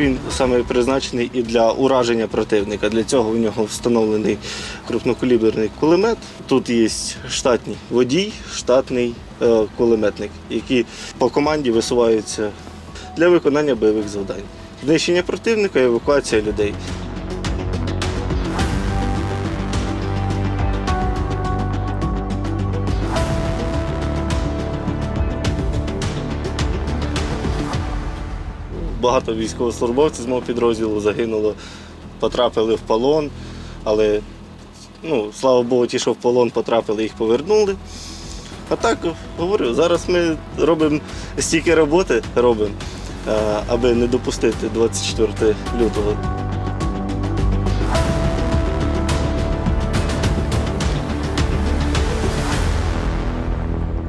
він саме призначений і для ураження противника. Для цього в нього встановлений крупнокаліберний кулемет. Тут є штатний водій, штатний е, кулеметник, які по команді висуваються для виконання бойових завдань. Знищення противника евакуація людей. Багато військовослужбовців з мого підрозділу загинуло, потрапили в полон, але ну, слава Богу, ті, що в полон потрапили, їх повернули. А так говорю, зараз ми робимо стільки роботи робимо, е, аби не допустити 24 лютого.